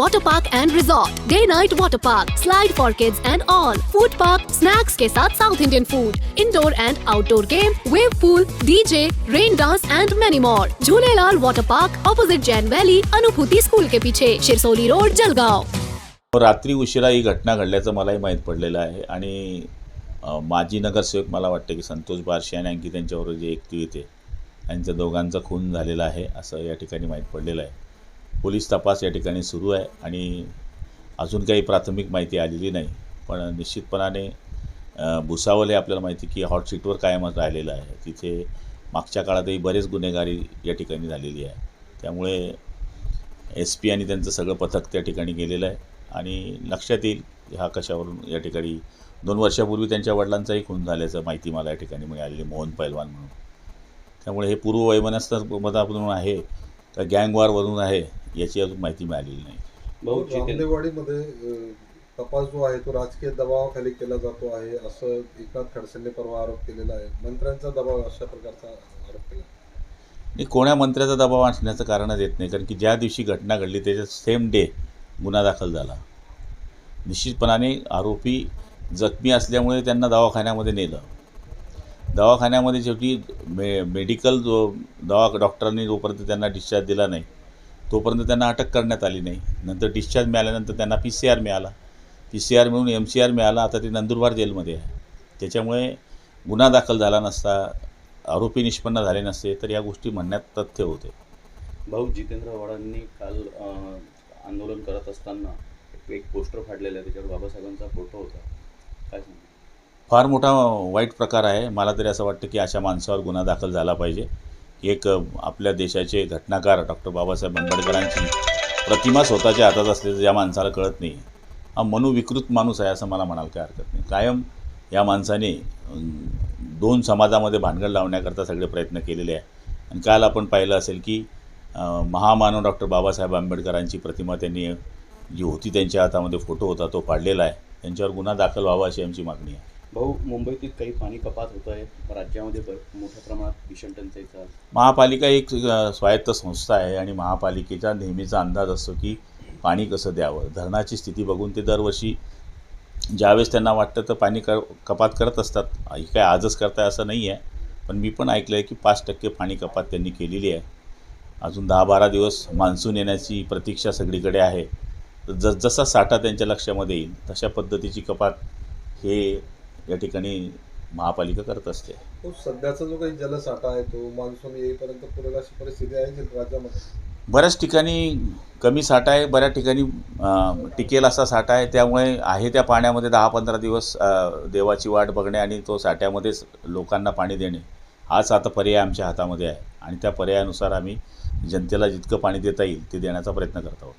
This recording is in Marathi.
Jhulelalal Water Park and Resort, Day Night Water Park, Slide for Kids and all, Food Park, Snacks के साथ South Indian food, Indoor and Outdoor game, Wave pool, DJ, Rain dance and many more. Jhulelalal Water Park, opposite Jain Valley, Anubhuti school के पीछे, शिरसोली रोड, जलगांव. रात्री उशिरा ही घटना घडल्याचं मलाही माहीत पडलेलं आहे आणि अ, माजी नगरसेवक मला वाटतं की संतोष बारशे आणि अंकित यांच्याबरोबर जे एकती येते यांच्या दोघांचा खून झालेला आहे असं या ठिकाणी माहीत पडलेलं आहे पोलीस तपास या ठिकाणी सुरू आहे आणि अजून काही प्राथमिक माहिती आलेली नाही. पण निश्चितपणाने भुसावल हे आपल्याला माहिती की हॉट सीटवर कायमच राहिलेलं आहे. तिथे मागच्या काळातही बरेच गुन्हेगारी या ठिकाणी झालेली आहे. त्यामुळे एस पी आणि त्यांचं सगळं पथक त्या ठिकाणी गेलेलं आहे. आणि लक्षात येईल हा कशावरून या ठिकाणी दोन वर्षापूर्वी त्यांच्या वडिलांचाही खून झाल्याचं माहिती मला या ठिकाणी मिळालेली मोहन पैलवान म्हणून. त्यामुळे हे पूर्व वैमनस्यमधातून आहे का गँगवारवरून आहे. याची अजून माहिती मिळालेली नाही. भाऊ रामदेवाडीमध्ये अ, तपास जो आहे तो राजकीय दबावाखाली केला जातो आहे असं एकनाथ खडसेंनी परवा आरोप केलेला आहे. मंत्र्यांचा दबाव अशा प्रकारचा आरोप केला. आणि कोण्या मंत्र्याचा दबाव आणण्याचं कारणच येत नाही कारण की ज्या दिवशी घटना घडली त्याच्या सेम डे गुन्हा दाखल झाला. निश्चितपणाने आरोपी जखमी असल्यामुळे त्यांना दवाखान्यामध्ये नेलं. दवाखान्यामध्ये शेवटी मे मेडिकल जो दवा डॉक्टरांनी जोपर्यंत त्यांना डिस्चार्ज दिला नाही तोपर्यंत त्यांना अटक करण्यात आली नाही. नंतर डिस्चार्ज मिळाल्यानंतर त्यांना पी सी आर मिळाला. पी सी आर मिळून एम सी आर मिळाला. आता ते नंदुरबार जेलमध्ये आहे. त्याच्यामुळे गुन्हा दाखल झाला नसता आरोपी निष्पन्न झाले नसते तर या गोष्टी म्हणण्यात तथ्य होते. भाऊ जितेंद्र आव्हाडांनी काल आंदोलन करत असताना एक- पोस्टर फाडलेलं आहे. त्याच्यावर बाबासाहेबांचा फोटो होता. काय फार मोठा वाईट प्रकार आहे. मला तरी असं वाटतं की अशा माणसावर गुन्हा दाखल झाला पाहिजे. एक आपल्या देशाचे घटनाकार डॉक्टर बाबासाहेब आंबेडकरांची प्रतिमा स्वतःच्या हातात असल्याचं या माणसाला कळत नाही. हा मनोविकृत माणूस आहे असं मला म्हणाल काय हरकत नाही. कायम या माणसाने दोन समाजामध्ये भानगड लावण्याकरता सगळे प्रयत्न केलेले आहे आणि काल आपण पाहिलं असेल की महामानव डॉक्टर बाबासाहेब आंबेडकरांची प्रतिमा त्यांनी जी होती त्यांच्या हातामध्ये फोटो होता तो पाडलेला आहे. त्यांच्यावर गुन्हा दाखल व्हावा अशी आमची मागणी आहे. भाऊ मुंबईतील काही पाणी कपात होत आहे. राज्यामध्ये ब- मोठ्या प्रमाणात भीषण टंचाईचा महापालिका एक स्वायत्त संस्था आहे आणि महापालिकेचा नेहमीचा अंदाज असतो की पाणी कसं द्यावं? धरणाची स्थिती बघून ते दरवर्षी ज्यावेळेस त्यांना वाटतं तर पाणी कर कपात करत असतात. ही काय आजच करताय असं नाही आहे. पण मी पण ऐकलं आहे की पाच टक्के पाणी कपात त्यांनी केलेली आहे. अजून दहा बारा दिवस मान्सून येण्याची प्रतीक्षा सगळीकडे आहे. तर जसजसा साठा त्यांच्या लक्षामध्ये येईल तशा पद्धतीची कपात हे या ठिकाणी महापालिका करत असते. तो सध्याचा जो काही जलसाठा आहे तो मान्सून येईपर्यंत पुरेल अशी परिस्थिती आहे राज्यामध्ये? बऱ्याच ठिकाणी कमी साठा आहे बऱ्याच ठिकाणी टिकेल असा साठा आहे. त्यामुळे आहे त्या पाण्यामध्ये दहा पंधरा दिवस देवाची वाट बघणे आणि तो साठ्यामध्येच लोकांना पाणी देणे हाच आता पर्याय आमच्या हातामध्ये आहे. आणि त्या पर्यायानुसार आम्ही जनतेला जितकं पाणी देता येईल ते देण्याचा प्रयत्न करत आहोत.